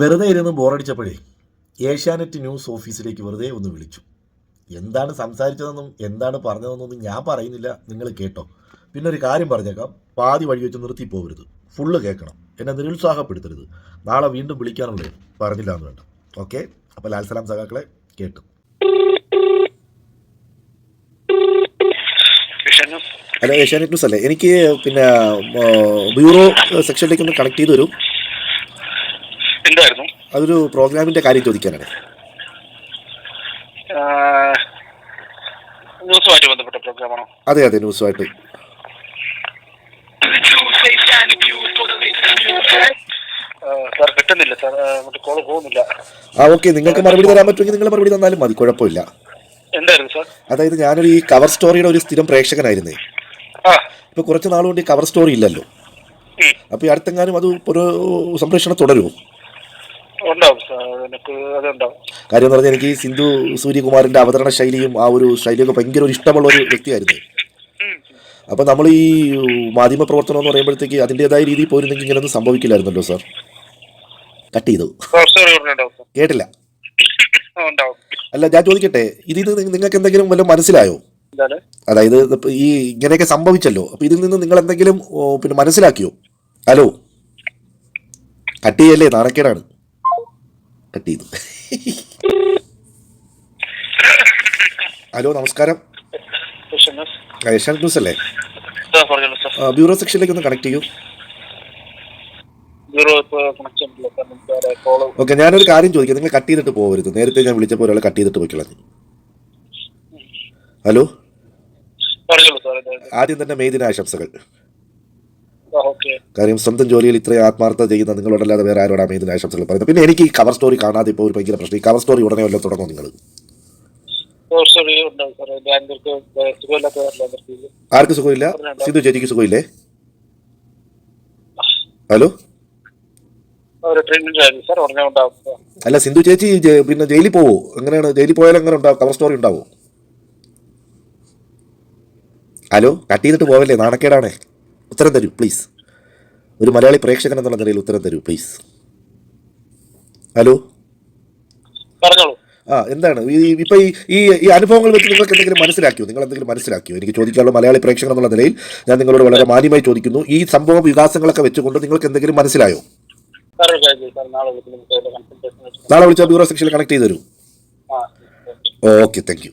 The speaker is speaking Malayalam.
വെറുതെ ഇരുന്ന് ബോറടിച്ചപ്പോഴേ ഏഷ്യാനെറ്റ് ന്യൂസ് ഓഫീസിലേക്ക് വെറുതെ ഒന്ന് വിളിച്ചു. എന്താണ് സംസാരിച്ചതെന്നും എന്താണ് പറഞ്ഞതെന്നൊന്നും ഞാൻ പറയുന്നില്ല. നിങ്ങൾ കേട്ടോ. പിന്നെ ഒരു കാര്യം പറഞ്ഞേക്കാം. പാതി വഴി വെച്ച് നിർത്തി പോകരുത് ഫുള്ള് കേൾക്കണം. എന്നെ നിരുത്സാഹപ്പെടുത്തരുത്. നാളെ വീണ്ടും വിളിക്കാനുള്ള പറഞ്ഞില്ല എന്ന് വേണ്ട. ഓക്കെ അപ്പോൾ ലാൽ സലാം സഖാക്കളെ കേട്ടു. അല്ല ഏഷ്യാനെറ്റ് ന്യൂസ് അല്ലേ? എനിക്ക് പിന്നെ ബ്യൂറോ സെക്ഷനിലേക്ക് ഒന്ന് കണക്ട് ചെയ്ത് വരും. എന്തായിരുന്നു? അതൊരു പ്രോഗ്രാമിന്റെ കാര്യം ചോദിക്കാനാണ്. ന്യൂസുമായിട്ട് ബന്ധപ്പെട്ട പ്രോഗ്രാമാണോ? അതെ അതെ ന്യൂസുമായിട്ട്. സാർ കിട്ടുന്നില്ല സാർ. അങ്ങോട്ട് കോൾ പോകുന്നില്ല. ആ ഓക്കെ നിങ്ങൾക്ക് മറുപടി തരാൻ പറ്റുമെങ്കിൽ നിങ്ങൾ മറുപടി തന്നാലും മതി കുഴപ്പമില്ല. എന്തായിരുന്നു സാർ? അതായത് ഞാനൊരു ഈ കവർ സ്റ്റോറിയുടെ ഒരു സ്ഥിരം പ്രേക്ഷകനായിരുന്നേ. ആ. ഇപ്പോൾ കുറച്ച് നാളുകൊണ്ട് ഈ കവർ സ്റ്റോറി ഇല്ലല്ലോ. അപ്പൊ ഈ അടുത്തെങ്ങാനും അത് ഒരു സംപ്രേഷണം തുടരുമോ? ഉണ്ടാവും സാർ എനിക്ക് അതുണ്ടാവും. കാര്യം എന്ന് പറഞ്ഞാൽ എനിക്ക് ഈ സിന്ധു സൂര്യകുമാറിന്റെ അവതരണ ശൈലിയും ആ ഒരു ശൈലിയൊക്കെ ഭയങ്കര ഒരു ഇഷ്ടമുള്ള ഒരു വ്യക്തിയായിരുന്നു. അപ്പൊ നമ്മൾ ഈ മാധ്യമ പ്രവർത്തനം എന്ന് പറയുമ്പോഴത്തേക്ക് അതിന്റെതായ രീതിയിൽ പോയിരുന്നെങ്കിൽ ഇങ്ങനൊന്നും സംഭവിക്കില്ലായിരുന്നല്ലോ സാർ. കട്ട് ചെയ്തു. കേട്ടില്ല. അല്ല ഞാൻ ചോദിക്കട്ടെ ഇതിൽ നിന്ന് നിങ്ങൾക്ക് എന്തെങ്കിലും വല്ല മനസ്സിലായോ? അതായത് ഈ ഇങ്ങനെയൊക്കെ സംഭവിച്ചല്ലോ അപ്പൊ ഇതിൽ നിന്ന് നിങ്ങൾ എന്തെങ്കിലും പിന്നെ മനസ്സിലാക്കിയോ? ഹലോ? കട്ട് ചെയ്യല്ലേ നാണക്കേടാണ്. കട്ട് ചെയ്തു ഹലോ നമസ്കാരം. ഏഷ്യാനെറ്റ് ന്യൂസ് അല്ലേ? ബ്യൂറോ സെക്ഷനിലേക്ക് ഒന്ന് കണക്ട് ചെയ്യൂ. ഓക്കെ ഞാനൊരു കാര്യം ചോദിക്കാം. നിങ്ങൾ കട്ട് ചെയ്തിട്ട് പോകരുത്. നേരത്തെ ഞാൻ വിളിച്ചപ്പോൾ ഒരാളെ കട്ട് ചെയ്തിട്ട് പോയിക്കളഞ്ഞു ഹലോ? ആദ്യം തന്നെ മെയ് ദിനാശംസകൾ. ആ ഓക്കെ കാര്യം സ്വന്തം ജോലിയിൽ ഇത്രയും ആത്മാർത്ഥത ചെയ്യുന്ന നിങ്ങളോടല്ലാതെ വേറെ ആരോടാ ഇതിന് ആശംസകൾ പറയുന്നത്? പിന്നെ എനിക്ക് ഈ കവർ സ്റ്റോറി കാണാതെ ഇപ്പോൾ ഒരു ഭയങ്കര പ്രശ്നം. ഈ കവർ സ്റ്റോറി ഉടനെ വല്ലതും തുടങ്ങും നിങ്ങൾ? ആർക്ക് സുഖമില്ല? സിന്ധു ചേച്ചിക്ക് സുഖമില്ലേ? ഹലോ? അല്ല സിന്ധു ചേച്ചി പിന്നെ ജയിലിൽ പോവോ? എങ്ങനെയാണ്? ജയിലിൽ പോയാൽ എങ്ങനെ ഉണ്ടാവും? കവർ സ്റ്റോറി ഉണ്ടാവോ? ഹലോ? കട്ട് ചെയ്തിട്ട് പോവല്ലേ? നാണക്കേടാണേ. ഉത്തരം തരൂ പ്ലീസ് ഒരു മലയാളി പ്രേക്ഷകൻ എന്നുള്ള നിലയിൽ ഉത്തരം തരൂ പ്ലീസ് ഹലോ പറഞ്ഞോളൂ. ആ എന്താണ്? ഈ ഇപ്പൊ ഈ ഈ ഈ അനുഭവങ്ങൾ വെച്ച് നിങ്ങൾക്ക് എന്തെങ്കിലും മനസ്സിലാക്കിയോ? നിങ്ങൾ എന്തെങ്കിലും മനസ്സിലാക്കിയോ? എനിക്ക് ചോദിക്കാനുള്ള മലയാളി പ്രേക്ഷകൻ എന്നുള്ള നിലയിൽ ഞാൻ നിങ്ങളോട് വളരെ മാന്യമായി ചോദിക്കുന്നു. ഈ സംഭവ വികാസങ്ങളൊക്കെ വെച്ചുകൊണ്ട് നിങ്ങൾക്ക് എന്തെങ്കിലും മനസ്സിലായോ? നാളെ വിളിച്ചാൽ ബ്യൂറോ സെക്ഷനിൽ കണക്ട് ചെയ്തു തരൂ. Okay thank you